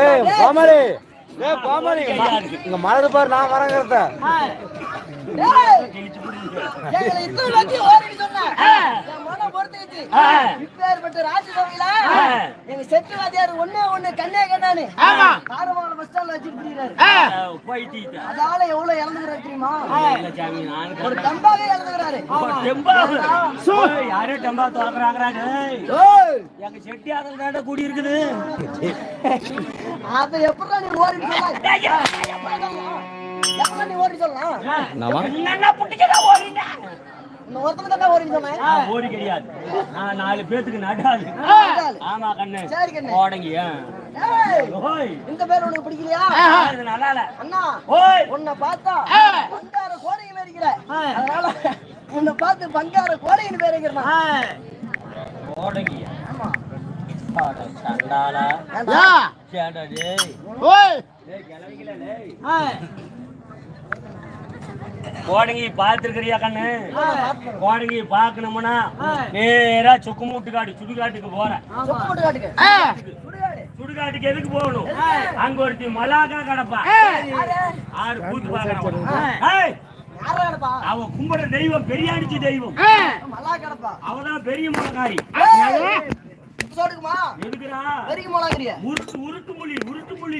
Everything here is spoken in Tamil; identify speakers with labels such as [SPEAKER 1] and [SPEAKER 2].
[SPEAKER 1] ஏய் பாமரி. ஏய் பாமரி. இங்க மலர் பாரு நான் வரங்கிறத.
[SPEAKER 2] கிழிச்சு
[SPEAKER 3] எங்க செட்டு வாத்தியார் ஒண்ணே ஒண்ணு கண்ணே கண்ணானு காரமங்கலம் பஸ் ஸ்டாண்ட்ல வச்சு அதால எவ்வளவு இறந்துக்கிறாரு தெரியுமா ஒரு டம்பாவே இறந்துக்கிறாரு
[SPEAKER 2] ஓ, டெம்பா. ஓய், எங்க செட்டி அதில் தாண்டா கூடி இருக்குது
[SPEAKER 3] அது எப்படா நீ ஓடி
[SPEAKER 2] ஓடி கிடையாது. நான் நாலு பேத்துக்கு நடாது. ஆமா கண்ணு.
[SPEAKER 3] சரி கண்ணு.
[SPEAKER 2] ஓடங்கி ஆ.
[SPEAKER 3] ஏய்,
[SPEAKER 2] ஓய்.
[SPEAKER 3] இந்த பேர் உனக்கு பிடிக்கலையா?
[SPEAKER 2] இது நல்லா இல்ல.
[SPEAKER 3] அண்ணா
[SPEAKER 2] ஓய்.
[SPEAKER 3] உன்னை பார்த்தா பங்கார கோடைகள் இருக்கிற அதனால உன்னை பார்த்து பங்கார ஏண்டா?
[SPEAKER 2] சேடா டேய்.
[SPEAKER 3] ஓய்.
[SPEAKER 2] டேய் கிளவிக்கல டேய். கோடங்கி பார்த்திருக்கிறியா கண்ணு? கோடங்கி பார்க்கணும்னா நேரா சுக்கு மூட்டுக்காடு சுடுகாட்டுக்கு போறேன். சுடுகாட்டுக்கு எதுக்கு போகணும்? அங்க ஒருத்தி மலாக்கா கிடப்பா? ஆறு கூத்து பாக்குறவன் ஏய்,
[SPEAKER 3] யாரா கிடப்பா?
[SPEAKER 2] அவ கும்பிட தெய்வம் பெரியாடிச்சு தெய்வம்.
[SPEAKER 3] மலா கிடப்பா.
[SPEAKER 2] அவதான் பெரிய
[SPEAKER 3] சொல்லுக்குமா?
[SPEAKER 2] எதுக்குறா? உருட்டு உருட்டு மொழி உருட்டு மொழி.